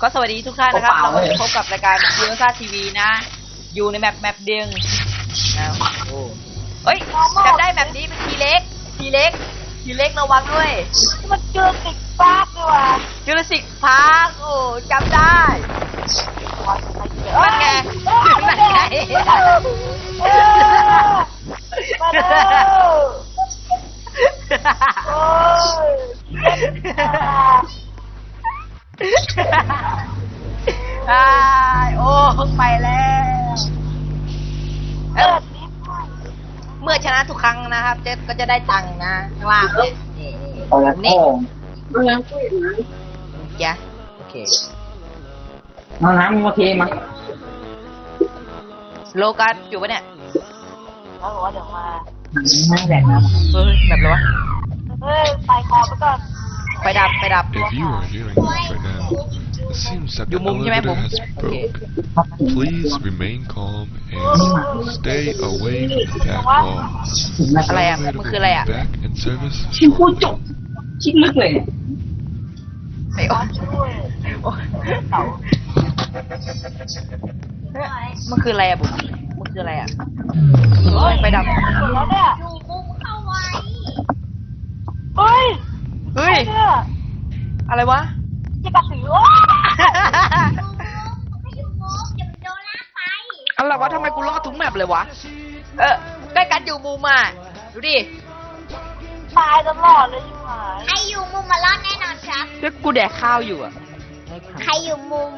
ก็สวัสดีทุกท่านนะครับเปล่าเราเลยพบกับรายการยูโรซาทีวีนะ อยู่ในแมปแมปเดียงนะโอ้เฮ้ยจำได้แบบนี้เป็นทีเล็ก ทีเล็ก ทีเล็กระวังด้วย มันเจอติดปากด้วยว่ะจูราสสิกพาร์คโอ้จำได้นั่นไงนั่นไงเออมาแล้วโอ้ย อ้ายโอ้ไปแล้ว เอเอ้าอนิดเมื่อชนะทุกครั้งนะครับ เจ๊ก็จะได้ตังค์นะข้างล่างนี่นี่เอาละนี่โอ้จ้ะโอเคน้ำน้ำมึงโอเคมั้ยโลกัสอยู่ปะเนี่ยแล้วบอกว่าเดี๋ยวมานั่งแดกน้ำเฮ้ยแบบไรวะ เฮ้ย ไปคอไปก่อน ไฟดับไฟดับ If you are hearing this right now, it seems that อ the ยู่มุมใช่ไหม elevator ผม has โอเค broke. Please remain calm and stay away from the back wall. อะไร The อะ elevator มัน will คืออะไรอะ be back in service ชิมพูด shortly. จบชิมลึกเลยเนี่ยไอ้โอ๊ยช่วยโอ๊ยเต่ามันคืออะไรอะผมมันคืออะไรอะเฮ้ยไฟดับ แล้วเนี่ยเฮ้ย เฮ้ย เนี่ย อะไรวะ จะกระสือโอ้ยอะไรวะทำไมกูรอดทุกแมปเลยวะ เออใกล้กันอยู่มุมอะดูดิตายตลอดเลยชิบหายใครอยู่มุมมารอดแน่นอนครับ เดี๋ยวกูแดกข้าวอยู่อะใครอยู่มุม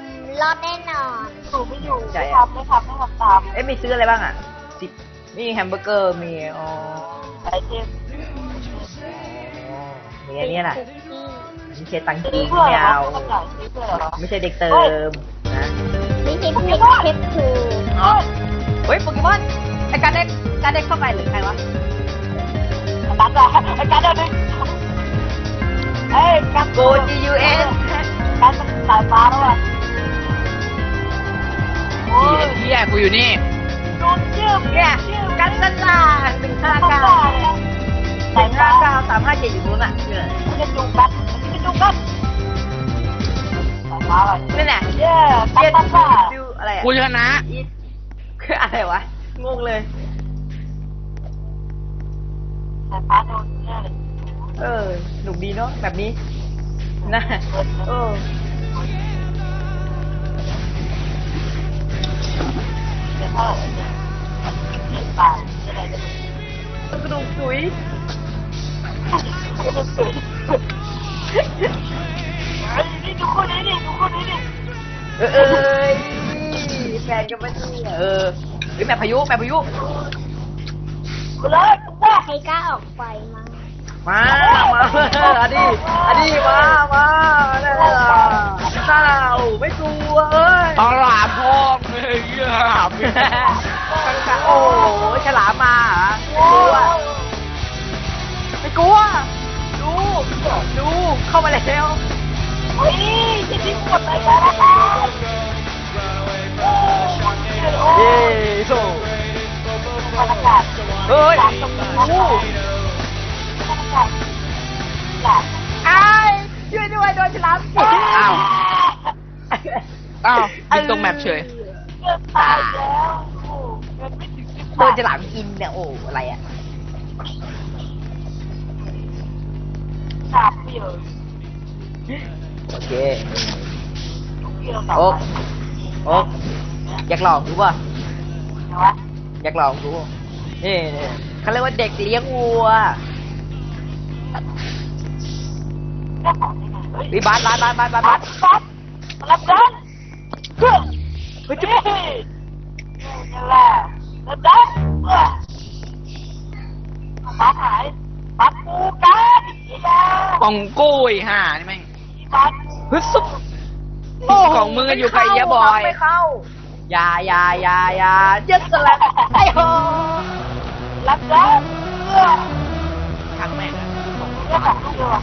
รอดแน่นอนอยู่ไม่อยู่ใช่ไม่อะทำไม่ทำไม่ทำตามเอ๊ะมีซื้ออะไรบ้างอะสิบมีแฮมเบอร์เกอร์มีอ๋อไอเทมมีอันนี้น่ะ ไม่ใช่ตังซื้กีอเพื่อไม่เหรอเอาทำใหญ่ซื้อเพื่อเหรอไม่ใช่เด็กเติมนะนี่คือพิกเทปคืออ๋อเฮ้ยโปเกมอนไอการเด็กการเด็กเข้าไปหรือใครวะกัดอะไอ้กัดเดี๋ยวนึงเอ้ยกัดโก G U N กัดมันสายฟ้าแล้วอะโอ้ยเฮียกูอยู่นี่โดนชื่อเนี่ยกันตลาดหนึ่งห้าข้าเก้าเลยหนึ่งห้าเก้าสามห้าเจ็ดอยู่นู้นอะชื่ออะไรมันจะจูกัดมันจะจูกั ดสายฟ้าอะไรนั่นแหละเย้กัเจ็ดดตันซ่าดูอะไรอะกูชนะอีคืออะไรวะ งงเลยสายฟ้าโดนเนี่ยเลยเออ หนุกดีเนาะแบบนี้นะเออ เออเอยแฟนกันปะเนี่ยเออเฮ้ยแม่พายุแม่พายุกูเลยกูว่าใครกล้าออกไปมั้งมา มาอดีอดีมา มาเนี่ยข้าวไม่กลัวเอ้ยตลาดพองเลยเยี่ยมโอ้โหฉลามมาเหรอไม่กลัวไม่กลัว ดู ดู เข้ามาแล้วเฮ้ยจะทิ้งหมดเลยนะโอ้เย้ยโซบรรยากาศเฮ้ยตรงโอ้นี้โหบรรยากาศหลาดไอ้ายช่วยด้วยโดนฉลามกินอ้าวอ้าวยิงตรงแมปเฉยเกินตายแล้วโอ้เงินไม่ถึงสิบโดบานทฉลามกินเนี่ยโอ้อะไรอะสามเดียว โอเคโอ๊กโอ๊กอยากลองดูป่ะอยากลองดูนี่นี่เขาเรียกว่าเด็กเลี้ยงวัวเจ้าของที่ไหนเฮ้ยวิบาสบาสบาสบาสบาสบับาตสรบัตรรับดันเฮ้ยเฮ้ยนี่จะนี่แหละรับดันเออบัตรหายบัตรกูกันอีกแล้วของกุ้ยห่านี่แม่ง บัตรฮึดซุบของมึงอะอยู่กับไอ้ยะบอยไม่เข้าอย่าอย่าอย่าอย่ายึดสลัดไอ้โหรับดันเออทางแม่งอะเรื่องของลูกเดียวอะ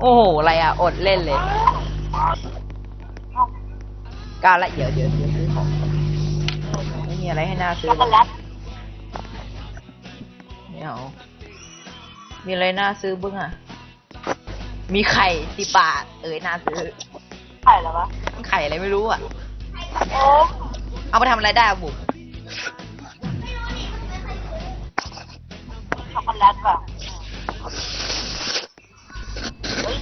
โอ้โหอะไรอะอดเล่นเลยกล้าละเดี๋ยวเดี๋ยวเดี๋ยวซื้อของไม่มีอะไรให้น่าซื้อช็อกโกเลยแลตไม่เอามีอะไรน่าซื้อบ้างอะ มีไข่สิบบาท เอ้ยน่าซื้อข่เหรอวะมันไข่อะไรไม่รู้อะ โอ้เอาไปทำอะไรได้อะบุ๋มช็อกโกแลตป่ะ เฮ้ย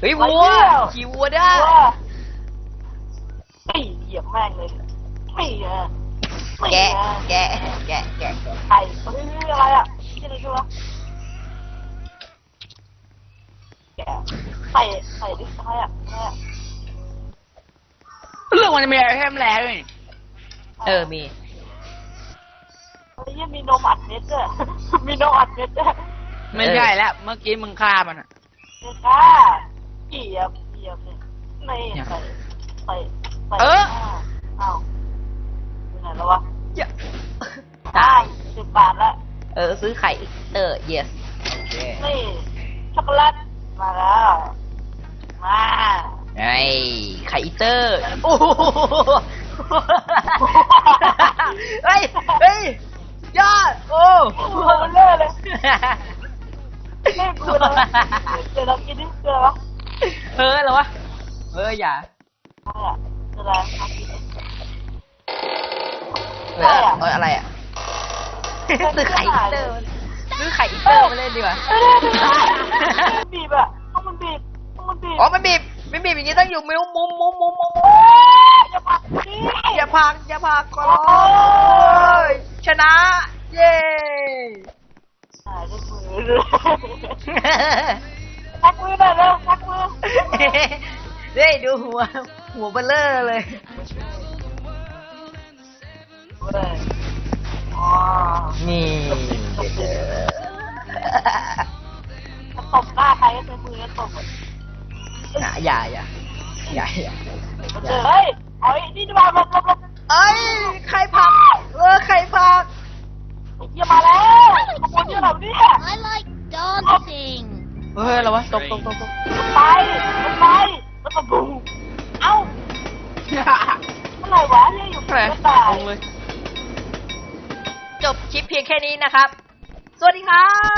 เฮ้ยไปวัวเที่ยวขี่วัวได้ ว่าไอ้เหยียบแม่งเลยไม่เออไม่แกะเออแกะแกะ แกะ แกะ ไข่เฮ้ยอะไรอะนี่อะไรกันวะแกะไข่ไข่ดิใครอะใครอะเรื่องมันจะมีอะไรแฮมแล้วนี่เออ มี เฮ้ยยังมีนมอัดเม็ดด้วย มีนมอัดเม็ดด้วยไม่ใช่แล้ว เมื่อกี้มึงฆ่ามันอะเด็กอะเหยียบเหยียบเนี่ยไม่ใส่ใส่ใส่เอออ้าวอยู่ไหนแล้ววะอย่าได้สิบบาทละเออ ซื้อไข่เออ yes โอเคนี่ช็อกโกแลตมาแล้วมา ไอ้ไข่อีเตอร์ โอ้โหเฮ้ย เฮ้ย ยอด โอ้โอ้โหมันเลอะเลยเล่นกูแล้วเดี๋ยวเรากินนี่เกลือวะเออเหรอวะ เอออย่า อะไรอะเกลือเอากินดิ เออเอออะไรอะซื้อไข่อีเตอร์ซื้อไข่อีเตอร์มาเล่นดีกว่ามันบีบอะต้องมันบีบต้องมันบีบอ๋อ มันบีบ มันบีบอย่างนี้ต้องอยู่มุมมุมมุมมุมมุมอย่าปักอย่าพักอย่าพักก็ร้อยชนะ เย้หายด้วยมือเลยชักมือหน่อยเร็วชักมือเด้ยดูหัว หัวเบลเลอร์เลยนี่ตบหน้าใครก็ใช้มือตบ อย่าอย่าอย่าอย่าอย่าเจอเฮ้ยเอาไอ้นี่ดีกว่าหลบหลบหลบเอ้ยใครพักเออใครพักไอ้เหี้ยมาแล้วขโมยเยอะแบบนี้ I like dancing เฮ้ยอะไรวะตกตกตกตกไปไปแล้วก็บูเอ้าเมื่อไหร่วะเนี่ยอยู่อะไรก็ตายงงเลยจบคลิปเพียงแค่นี้นะครับ สวัสดีครับ